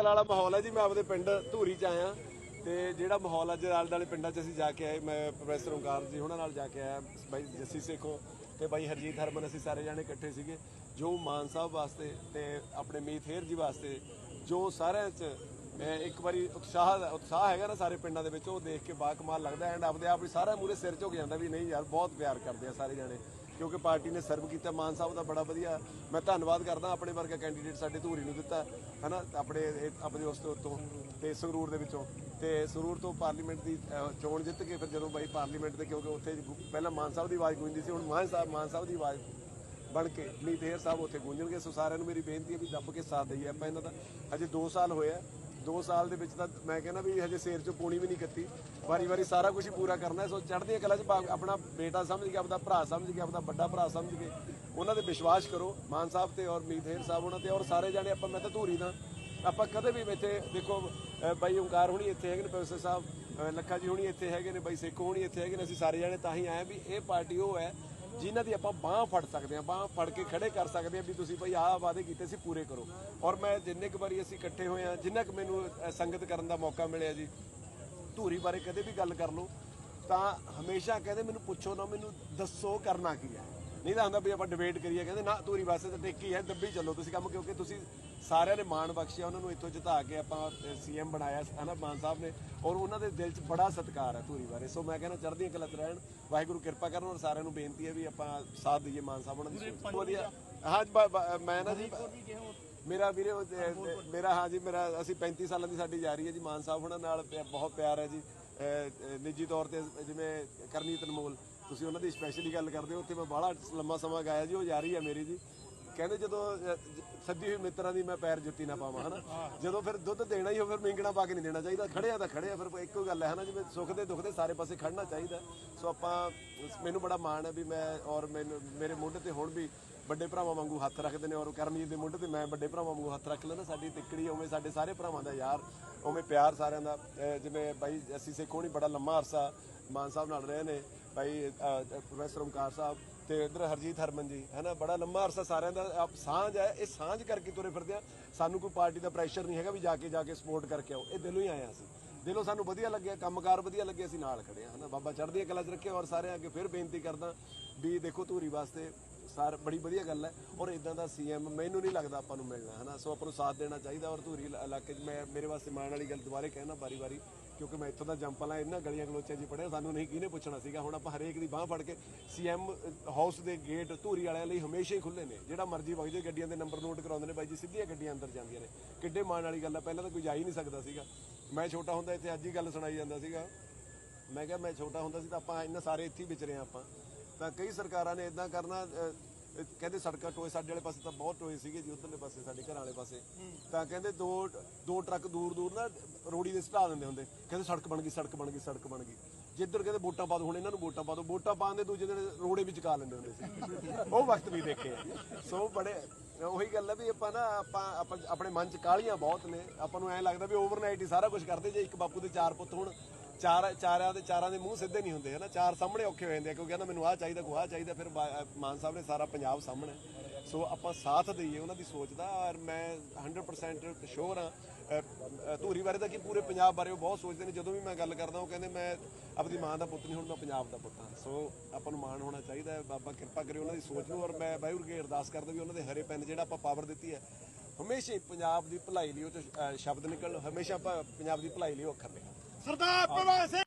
ਕੱਲ ਵਾਲਾ ਮਾਹੌਲ ਹੈ ਜੀ। ਮੈਂ ਆਪਦੇ ਪਿੰਡ ਧੂਰੀ ਚ ਆਇਆ। ਤੇ ਜਿਹੜਾ ਮਾਹੌਲ ਅੱਜ ਆਲੇ ਵਾਲੇ ਪਿੰਡਾਂ ਚ ਅਸੀਂ ਜਾ ਕੇ ਆਏ। ਮੈਂ ਪ੍ਰੋਫੈਸਰ ਓਂਕਾਰ ਜੀ ਉਹਨਾਂ ਨਾਲ ਜਾ ਕੇ ਆਇਆ। ਬਾਈ ਜੱਸੀ ਸੇਖੋ ਤੇ ਬਾਈ ਹਰਜੀਤ ਹਰਮਨ ਅਸੀਂ ਸਾਰੇ ਜਾਣੇ ਇਕੱਠੇ ਸੀਗੇ। ਜੋ ਮਾਨ ਸਾਹਿਬ ਵਾਸਤੇ ਤੇ ਆਪਣੇ ਮੀਤ ਹੇਰ ਜੀ ਵਾਸਤੇ ਜੋ ਸਾਰਿਆਂ ਚ ਇੱਕ ਵਾਰੀ ਉਤਸ਼ਾਹ ਉਤਸ਼ਾਹ ਹੈਗਾ ਨਾ ਸਾਰੇ ਪਿੰਡਾਂ ਦੇ ਵਿੱਚ, ਉਹ ਦੇਖ ਕੇ ਬਾ ਕਮਾਲ ਲੱਗਦਾ ਐਂਡ ਆਪਦੇ ਆਪ ਹੀ ਸਾਰਾ ਮੂਰੇ ਸਿਰ ਝੁਕ ਜਾਂਦਾ ਵੀ ਨਹੀਂ ਯਾਰ, ਬਹੁਤ ਪਿਆਰ ਕਰਦੇ ਆ ਸਾਰੇ ਜਾਣੇ। ਕਿਉਂਕਿ ਪਾਰਟੀ ਨੇ ਸਰਵ ਕੀਤਾ, ਮਾਨ ਸਾਹਿਬ ਦਾ ਬੜਾ ਵਧੀਆ ਮੈਂ ਧੰਨਵਾਦ ਕਰਦਾ ਆਪਣੇ ਵਰਗਾ ਕੈਂਡੀਡੇਟ ਸਾਡੇ ਧੂਰੀ ਨੂੰ ਦਿੱਤਾ, ਹਨਾ, ਆਪਣੇ ਆਪਣੇ ਉਸ ਤੋਂ ਤੋਂ ਤੇ ਸੰਗਰੂਰ ਦੇ ਵਿੱਚੋਂ। ਤੇ ਸੰਗਰੂਰ ਤੋਂ ਪਾਰਲੀਮੈਂਟ ਦੀ ਚੋਣ ਜਿੱਤ ਕੇ ਫਿਰ ਜਦੋਂ ਬਾਈ ਪਾਰਲੀਮੈਂਟ ਦੇ, ਕਿਉਂਕਿ ਉੱਥੇ ਪਹਿਲਾਂ ਮਾਨ ਸਾਹਿਬ ਦੀ ਆਵਾਜ਼ ਗੂੰਜਦੀ ਸੀ, ਹੁਣ ਮਾਨ ਸਾਹਿਬ ਮਾਨ ਸਾਹਿਬ ਦੀ ਆਵਾਜ਼ ਬਣ ਕੇ ਮੀਤ ਹੇਰ ਸਾਹਿਬ ਉੱਥੇ ਗੂੰਜਣਗੇ। ਸੋ ਸਾਰਿਆਂ ਨੂੰ ਮੇਰੀ ਬੇਨਤੀ ਹੈ ਵੀ ਦੱਬ ਕੇ ਸਾਥ ਦਈਏ। ਆਪਾਂ ਇਹਨਾਂ ਦਾ ਹਜੇ 2 ਸਾਲ ਹੋਇਆ 2 ਸਾਲ ਦੇ ਵਿੱਚ ਤਾਂ ਮੈਂ ਕਹਿੰਦਾ ਵੀ ਹਜੇ ਸੇਰ ਚੋਂ ਪੂਣੀ ਵੀ ਨਹੀਂ ਕੱਤੀ ਵਾਰੀ ਵਾਰੀ ਸਾਰਾ ਕੁਝ ਹੀ ਪੂਰਾ ਕਰਨਾ ਹੈ। ਸੋ ਚੜ੍ਹਦੀਆਂ ਕਲਾ 'ਚ ਆਪਣਾ ਬੇਟਾ ਸਮਝ ਕੇ, ਆਪਦਾ ਭਰਾ ਸਮਝ ਕੇ, ਆਪਦਾ ਵੱਡਾ ਭਰਾ ਸਮਝ ਕੇ ਉਹਨਾਂ ਤੇ ਵਿਸ਼ਵਾਸ ਕਰੋ। ਮਾਨ ਸਾਹਿਬ ਤੇ ਔਰ ਮੀਤ ਸਾਹਿਬ ਉਹਨਾਂ ਤੇ ਔਰ ਸਾਰੇ ਜਾਣੇ ਆਪਾਂ ਮੈਂ ਤਾਂ ਧੂਰੀ ਦਾ। ਆਪਾਂ ਕਦੇ ਵੀ ਇੱਥੇ ਦੇਖੋ ਬਾਈ ਓਮਕਾਰ ਹੁਣੀ ਇੱਥੇ ਹੈਗੇ ਨੇ, ਪ੍ਰੋਫੈਸਰ ਸਾਹਿਬ ਲੱਖਾ ਜੀ ਹੁਣੀ ਇੱਥੇ ਹੈਗੇ ਨੇ, ਬਾਈ ਸੇਖੋ ਹੁਣੀ ਇੱਥੇ ਹੈਗੇ ਨੇ, ਅਸੀਂ ਸਾਰੇ ਜਾਣੇ ਤਾਂ ਹੀ ਆਏ ਵੀ ਇਹ ਪਾਰਟੀ ਉਹ ਹੈ ਜਿਨ੍ਹਾਂ ਦੀ ਆਪਾਂ ਬਾਹ ਫੜ ਸਕਦੇ ਹਾਂ, ਬਾਹ ਫੜ ਕੇ ਖੜੇ ਕਰ ਸਕਦੇ ਹਾਂ ਵੀ ਤੁਸੀਂ ਭਾਈ ਆਹ ਵਾਅਦੇ ਕੀਤੇ ਸੀ, ਪੂਰੇ ਕਰੋ। ਔਰ ਮੈਂ ਜਿੰਨੇ ਕੁ ਵਾਰੀ ਅਸੀਂ ਇਕੱਠੇ ਹੋਏ ਆ ਜਿੰਨਾ ਕੁ ਮੈਨੂੰ ਸੰਗਤ ਕਰਨ ਦਾ ਮੌਕਾ ਮਿਲਿਆ ਜੀ, ਧੂਰੀ ਬਾਰੇ ਕਦੇ ਵੀ ਗੱਲ ਕਰ ਲਓ, ਤਾਂ ਹਮੇਸ਼ਾ ਕਹਿੰਦੇ ਮੈਨੂੰ ਪੁੱਛੋ ਨਾ, ਮੈਨੂੰ ਦੱਸੋ ਕਰਨਾ ਕੀ ਹੈ। ਨਹੀਂ ਤਾਂ ਹੁੰਦਾ ਵੀ ਆਪਾਂ ਡਿਬੇਟ ਕਰੀਏ ਕਹਿੰਦੇ ਨਾ ਧੂਰੀ ਵਾਸਤੇ ਤਾਂ ਟੇਕੀ ਹੈ ਦੱਬੀ ਚੱਲੋ ਤੁਸੀਂ ਕੰਮ ਕਿਉਂਕਿ ਤੁਸੀਂ ਸਾਰਿਆਂ ਨੇ ਮਾਣ ਬਖਸ਼ਿਆ ਉਹਨਾਂ ਨੂੰ ਇੱਥੋਂ ਜਿਤਾ ਕੇ ਆਪਾਂ ਸੀਐਮ ਬਣਾਇਆ ਹਨਾ ਮਾਨ ਸਾਹਿਬ ਨੇ ਔਰ ਉਹਨਾਂ ਦੇ ਦਿਲ 'ਚ ਬੜਾ ਸਤਿਕਾਰ ਹੈ ਧੂਰੀ ਬਾਰੇ। ਸੋ ਮੈਂ ਕਹਿੰਦਾ ਚੜ੍ਹਦੀਆਂ ਕਲਾ 'ਚ ਰਹਿਣ ਵਾਹਿਗੁਰੂ ਕਿਰਪਾ ਕਰਨ ਔਰ ਸਾਰਿਆਂ ਨੂੰ ਬੇਨਤੀ ਹੈ ਵੀ ਆਪਾਂ ਸਾਥ ਦਈਏ ਮਾਨ ਸਾਹਿਬ ਉਹਨਾਂ ਦੀ। ਸੋਚ ਵਧੀਆ। ਹਾਂ ਮੈਂ ਨਾ ਜੀ ਮੇਰਾ ਵੀਰੇ ਮੇਰਾ ਹਾਂ ਜੀ ਮੇਰਾ ਅਸੀਂ 35 ਸਾਲਾਂ ਦੀ ਸਾਡੀ ਜਾਰੀ ਹੈ ਜੀ ਮਾਨ ਸਾਹਿਬ ਉਹਨਾਂ ਨਾਲ ਬਹੁਤ ਪਿਆਰ ਹੈ ਜੀ ਨਿੱਜੀ ਤੌਰ ਤੇ ਜਿਵੇਂ ਕਰਨੀਤ ਅਨਮੋਲ ਤੁਸੀਂ ਉਹਨਾਂ ਦੀ ਸਪੈਸ਼ਲੀ ਗੱਲ ਕਰਦੇ ਹੋ, ਉੱਥੇ ਮੈਂ ਬਾਹਲਾ ਲੰਮਾ ਸਮਾਂ ਗਾਇਆ ਜੀ, ਉਹ ਜਾਰੀ ਹੈ ਮੇਰੀ ਜੀ। ਕਹਿੰਦੇ ਜਦੋਂ ਸੱਦੀ ਹੋਈ ਮਿੱਤਰਾਂ ਦੀ ਮੈਂ ਪੈਰ ਜੁੱਤੀ ਨਾ ਪਾਵਾਂ, ਹਨਾ? ਜਦੋਂ ਫਿਰ ਦੁੱਧ ਦੇਣਾ ਹੀ ਹੋ, ਫਿਰ ਮਿੰਗਣਾ ਪਾ ਕੇ ਨਹੀਂ ਦੇਣਾ ਚਾਹੀਦਾ। ਖੜਿਆ ਤਾਂ ਖੜਿਆ, ਫਿਰ ਇੱਕੋ ਗੱਲ ਹੈ, ਹਨਾ? ਜਿਵੇਂ ਸੁੱਖ ਦੇ ਦੁੱਖ ਦੇ ਸਾਰੇ ਪਾਸੇ ਖੜਨਾ ਚਾਹੀਦਾ। ਸੋ ਆਪਾਂ, ਮੈਨੂੰ ਬੜਾ ਮਾਣ ਹੈ ਵੀ ਮੈਂ, ਔਰ ਮੈਨੂੰ, ਮੇਰੇ ਮੋਢੇ ਤੇ ਹੁਣ ਵੀ ਵੱਡੇ ਭਰਾਵਾਂ ਵਾਂਗੂ ਹੱਥ ਰੱਖਦੇ ਨੇ, ਔਰ ਕਰਮਜੀਤ ਦੇ ਮੋਢੇ ਤੇ ਮੈਂ ਵੱਡੇ ਭਰਾਵਾਂ ਵਾਂਗੂ ਹੱਥ ਰੱਖ ਲੈਣਾ ਸਾਡੀ ਤਿੱਕੜੀ ਉਵੇਂ ਸਾਡੇ ਸਾਰੇ ਭਰਾਵਾਂ ਦਾ ਯਾਰ, ਉਵੇਂ ਪਿਆਰ ਸਾਰਿਆਂ ਦਾ। ਜਿਵੇਂ ਬਾਈ, ਅਸੀਂ ਸੇਖੋਣੀ ਬੜਾ ਲੰਮਾ ਅਰਸਾ ਮਾਨ ਸਾਹਿਬ ਨਾਲ ਰਹੇ ਨੇ। ਭਾਈ ਪ੍ਰੋਫੈਸਰ ਓਮਕਾਰ ਸਾਹਿਬ ਤੇ ਇਧਰ ਹਰਜੀਤ ਹਰਮਨ ਜੀ ਹੈਨਾ ਬੜਾ ਲੰਮਾ ਅਰਸਾ ਸਾਰਿਆਂ ਦਾ, ਆਪ ਸਾਂਝ ਹੈ, ਇਹ ਸਾਂਝ ਕਰਕੇ ਤੁਰੇ ਫਿਰਦੇ ਆ। ਸਾਨੂੰ ਕੋਈ ਪਾਰਟੀ ਦਾ ਪ੍ਰੈਸ਼ਰ ਨਹੀਂ ਹੈਗਾ ਵੀ ਜਾ ਕੇ ਜਾ ਕੇ ਸਪੋਰਟ ਕਰਕੇ ਆਓ। ਇਹ ਦਿਲੋਂ ਹੀ ਆਏ ਅਸੀਂ। ਦਿਲੋਂ ਸਾਨੂੰ ਵਧੀਆ ਲੱਗਿਆ, ਕੰਮਕਾਰ ਵਧੀਆ ਲੱਗੇ ਅਸੀਂ ਨਾਲ ਖੜੇ ਆ ਹਨਾ ਬਾਬਾ ਚੜ੍ਹਦੀਆਂ ਕਲਾ 'ਚ ਰੱਖਿਆ ਔਰ ਸਾਰਿਆਂ ਅੱਗੇ ਫਿਰ ਬੇਨਤੀ ਕਰਦਾ ਵੀ ਦੇਖੋ, ਧੂਰੀ ਵਾਸਤੇ ਸਾਰ, ਬੜੀ ਵਧੀਆ ਗੱਲ ਹੈ। ਔਰ ਇਦਾਂ ਦਾ ਸੀਐਮ ਮੈਨੂੰ ਨਹੀਂ ਲੱਗਦਾ ਆਪਾਂ ਨੂੰ ਮਿਲਣਾ ਹਨਾ ਸੋ ਆਪਾਂ ਨੂੰ ਸਾਥ ਦੇਣਾ ਚਾਹੀਦਾ ਔਰ ਧੂਰੀ ਇਲਾਕੇ 'ਚ ਮੈਂ, ਮੇਰੇ ਵਾਸਤੇ ਮਾਣ ਵਾਲੀ ਗੱਲ ਦੁਬਾਰੇ ਕਹਿਣਾ ਵਾਰੀ-ਵਾਰੀ ਕਿਉਂਕਿ ਮੈਂ ਇੱਥੋਂ ਦਾ ਜੰਪਲਾਂ ਇਹਨਾਂ ਗਲੀਆਂ ਗਲੋਚਾਂ 'ਚ ਪੜਿਆ ਸਾਨੂੰ ਨਹੀਂ ਕਿਹਨੇ ਪੁੱਛਣਾ ਸੀਗਾ? ਹੁਣ ਆਪਾਂ ਹਰੇਕ ਦੀ ਬਾਹ ਫੜ ਕੇ ਸੀਐਮ ਹਾਊਸ ਦੇ ਗੇਟ ਧੂਰੀ ਵਾਲਿਆਂ ਲਈ ਹਮੇਸ਼ਾ ਹੀ ਖੁੱਲੇ ਨੇ। ਜਿਹੜਾ ਮਰਜ਼ੀ ਵਗ ਜਾਏ ਗੱਡੀਆਂ ਦੇ ਨੰਬਰ ਨੋਟ ਕਰਾਉਂਦੇ ਨੇ। ਬਾਈ ਜੀ, ਸਿੱਧੀਆਂ ਗੱਡੀਆਂ ਅੰਦਰ ਜਾਂਦੀਆਂ ਨੇ। ਕਿੱਡੇ ਮਾਣ ਵਾਲੀ ਗੱਲ ਹੈ ਪਹਿਲਾਂ ਤਾਂ ਕੋਈ ਜਾ ਹੀ ਨਹੀਂ ਸਕਦਾ ਸੀਗਾ। ਮੈਂ ਛੋਟਾ ਹੁੰਦਾ ਇੱਥੇ, ਅੱਜ ਹੀ ਗੱਲ ਸੁਣਾਈ ਜਾਂਦਾ ਸੀਗਾ। ਮੈਂ ਕਿਹਾ ਮੈਂ ਛੋਟਾ ਹੁੰਦਾ ਸੀ ਤਾਂ ਆਪਾਂ ਇੰਨਾ ਸਾਰੇ ਇੱਥੇ ਹੀ ਵਿਚਰੇ ਹਾਂ ਆਪਾਂ। ਤਾਂ ਕਈ ਸਰਕਾਰਾਂ ਨੇ ਇਦਾਂ ਕਰਨਾ ਕਹਿੰਦੇ ਸੜਕਾਂ ਟੋਏ, ਸਾਡੇ ਵਾਲੇ ਪਾਸੇ ਤਾਂ ਬਹੁਤ ਟੋਏ ਸੀਗੇ ਜੀ, ਉਧਰਲੇ ਪਾਸੇ, ਸਾਡੇ ਘਰਾਂ ਵਾਲੇ ਪਾਸੇ। ਤਾਂ ਕਹਿੰਦੇ ਦੋ ਦੋ ਟਰੱਕ ਦੂਰ ਦੂਰ ਨਾ ਰੋੜੀ ਦੇ ਸਟਾ ਦਿੰਦੇ ਹੁੰਦੇ। ਕਹਿੰਦੇ ਸੜਕ ਬਣ ਗਈ, ਸੜਕ ਬਣ ਗਈ, ਸੜਕ ਬਣ ਗਈ। ਜਿੱਧਰ ਕਹਿੰਦੇ ਵੋਟਾਂ ਪਾ ਦੋ, ਹੁਣ ਇਹਨਾਂ ਨੂੰ ਵੋਟਾਂ ਪਾ ਦੋ। ਵੋਟਾਂ ਪਾਉਣ ਦੇ ਦੂਜੇ ਦਿਨ ਰੋੜੇ ਵਿੱਚ ਕਾ ਲੈਂਦੇ ਹੁੰਦੇ ਸੀ। ਉਹ ਵਕਤ ਵੀ ਦੇਖੇ। ਸੋ ਬੜੇ, ਉਹੀ ਗੱਲ ਹੈ ਵੀ ਆਪਾਂ ਨਾ, ਆਪਾਂ ਆਪਾਂ ਆਪਣੇ ਮਨ ਚ ਕਾਲੀਆਂ ਬਹੁਤ ਨੇ। ਆਪਾਂ ਨੂੰ ਐਂ ਲੱਗਦਾ ਵੀ ਓਵਰਨਾਈਟ ਹੀ ਸਾਰਾ ਕੁਝ ਕਰਦੇ ਜੇ, ਇੱਕ ਬਾਪੂ ਦੇ ਚਾਰ ਪੁੱਤ ਹੋਣ। ਚਾਰ ਚਾਰਿਆਂ ਦੇ ਚਾਰਾਂ ਦੇ ਮੂੰਹ ਸਿੱਧੇ ਨਹੀਂ ਹੁੰਦੇ, ਹਨਾ? ਚਾਰ ਸਾਹਮਣੇ ਔਖੇ ਹੋ ਜਾਂਦੇ ਆ, ਕਿਉਂਕਿ ਕਹਿੰਦਾ ਮੈਨੂੰ ਆਹ ਚਾਹੀਦਾ ਕੋ ਆਹ ਚਾਹੀਦਾ, ਫਿਰ ਮਾਨ ਸਾਹਿਬ ਨੇ ਸਾਰਾ ਪੰਜਾਬ ਸਾਹਮਣੇ। ਸੋ ਆਪਾਂ ਸਾਥ ਦਈਏ ਉਹਨਾਂ ਦੀ ਸੋਚ ਦਾ, ਔਰ ਮੈਂ 100% ਸ਼ੋਰ ਹਾਂ। ਧੂਰੀ ਬਾਰੇ ਤਾਂ ਕਿ ਪੂਰੇ ਪੰਜਾਬ ਬਾਰੇ ਉਹ ਬਹੁਤ ਸੋਚਦੇ ਨੇ। ਜਦੋਂ ਵੀ ਮੈਂ ਗੱਲ ਕਰਦਾ, ਉਹ ਕਹਿੰਦੇ, ਮੈਂ ਆਪਣੀ ਮਾਂ ਦਾ ਪੁੱਤ ਨਹੀਂ, ਹੁਣ ਮੈਂ ਪੰਜਾਬ ਦਾ ਪੁੱਤ ਹਾਂ। ਸੋ ਆਪਾਂ ਨੂੰ ਮਾਣ ਹੋਣਾ ਚਾਹੀਦਾ ਹੈ। ਬਾਬਾ ਕਿਰਪਾ ਕਰੇ ਉਹਨਾਂ ਦੀ ਸੋਚ ਨੂੰ, ਔਰ ਮੈਂ ਵਾਹਿਗੁਰੂ ਕੇ ਅਰਦਾਸ ਕਰਦਾ ਵੀ ਉਹਨਾਂ ਦੇ ਹਰੇ ਪੈਨ ਜਿਹੜਾ ਆਪਾਂ ਪਾਵਰ ਦਿੱਤੀ ਹੈ, ਹਮੇਸ਼ਾ ਹੀ ਪੰਜਾਬ ਦੀ ਭਲਾਈ ਲਈ ਉਹ ਚ ਸ਼ਬਦ ਨਿਕਲ ਹਮੇਸ਼ਾ ਆਪਾਂ ਪੰਜਾਬ ਦੀ ਭਲਾਈ ਲਈ ਉਹ ਅੱਖਰ ਨਿਕਲ ਸਰਦਾਰ ਭਗਤ ਸਿੰਘ।